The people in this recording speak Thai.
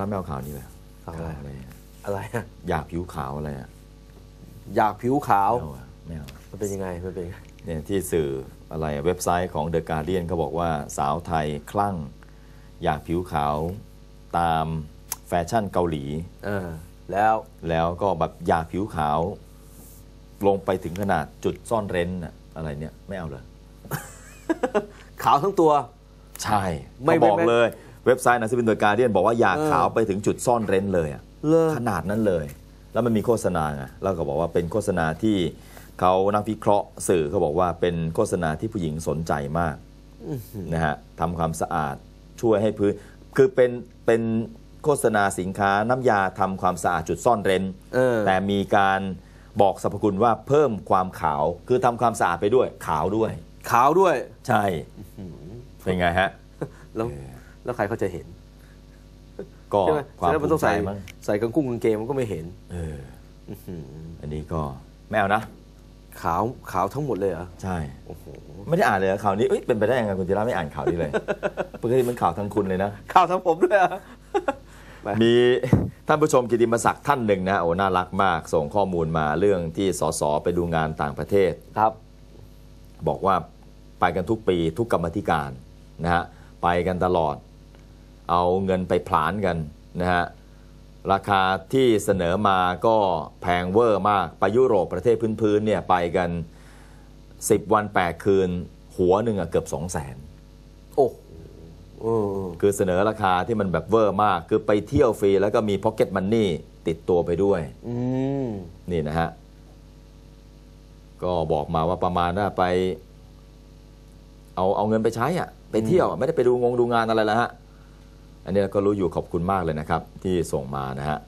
คุณจะรับไม่เอาข่าวนี้เลยข่าวอะไรอะไรอะอะไรอะอยากผิวขาวอะไรอะอยากผิวขาวไม่เอาอะไม่เอามันเป็นยังไงมันเป็นยังไงเนี่ยที่สื่ออะไรเว็บไซต์ของ The Guardian เขาบอกว่าสาวไทยคลั่ง อยากผิวขาวตามแฟชั่นเกาหลีเออแล้วแล้วก็แบบอยากผิวขาว ลงไปถึงขนาดจุดซ่อนเร้นน่ะอะไรเนี่ย ไม่เอาเลยขาวทั้งตัว ใช่ไม่เขาบอกไม่เลย เว็บไซต์หนะซิเป็นเดอะการเดียนบอกว่าอยากเออขาวไปถึงจุดซ่อนเร้นเลยอะเลอขนาดนั้นเลย แล้วมันมีโฆษณาไงแล้วก็บอกว่าเป็นโฆษณาที่เขานักวิเคราะห์สื่อเขาบอกว่าเป็นโฆษณาที่ผู้หญิงสนใจมากนะฮะทำความสะอาดช่วยให้พื้น คือเป็นเป็นโฆษณาสินค้าน้ำยาทำความสะอาดจุดซ่อนเร้นเออแต่มีการบอกสรรพคุณว่าเพิ่มความขาว คือทำความสะอาดไปด้วย ขาวด้วย ขาวด้วย ใช่เป็นไงฮะแล้ว แล้วใครเขาจะเห็นก็ใช่ไหมความแล้วมันภูต้อมิงใจใส่มั้งใส่กางกุ้งกางเกงมันก็ไม่เห็นเออ อื้อหืออันนี้ก็ไม่เอานะ ขาวขาวทั้งหมดเลยเหรอใช่ โอ้โหไม่ได้อ่านเลยเหรอข่าวนี้เอ้ยเป็นไปได้ยังไงคุณจิระไม่อ่านข่าวนี้เลย ปกติมันข่าวทางคุณเลยนะ ขาวทั้งผมด้วยเหรอไปมี ท่านผู้ชมกิติมศักดิ์ท่านหนึ่งนะโอ้น่ารักมากส่งข้อมูลมาเรื่องที่สสไปดูงานต่างประเทศ ครับ บอกว่าไปกันทุกปีทุกกรรมธิการนะฮะไปกันตลอด เอาเงินไปผลานกันนะฮะราคาที่เสนอมาก็แพงเวอร์มาก ไปยุโรปประเทศพื้นๆเนี่ยไปกัน 10 วัน 8 คืน หัวหนึ่งอะเกือบ 2 0 0แสนโอ้โหเออคือเสนอราคาที่มันแบบเวอร์มาก คือไปเที่ยวฟรีแล้วก็มีพ็อกเก็ตมันนี่ติดตัวไปด้วยอืมนี่นะฮะ ก็บอกมาว่าประมาณว่าไป เอาเอาเงินไปใช้อะไปเที่ยวอะไม่ได้ไปดูงงดูงานอะไรแล้วฮะันนี้เราก็รู้อยู่ขอบคุณมากเลยนะครับ ที่ส่งมานะฮะ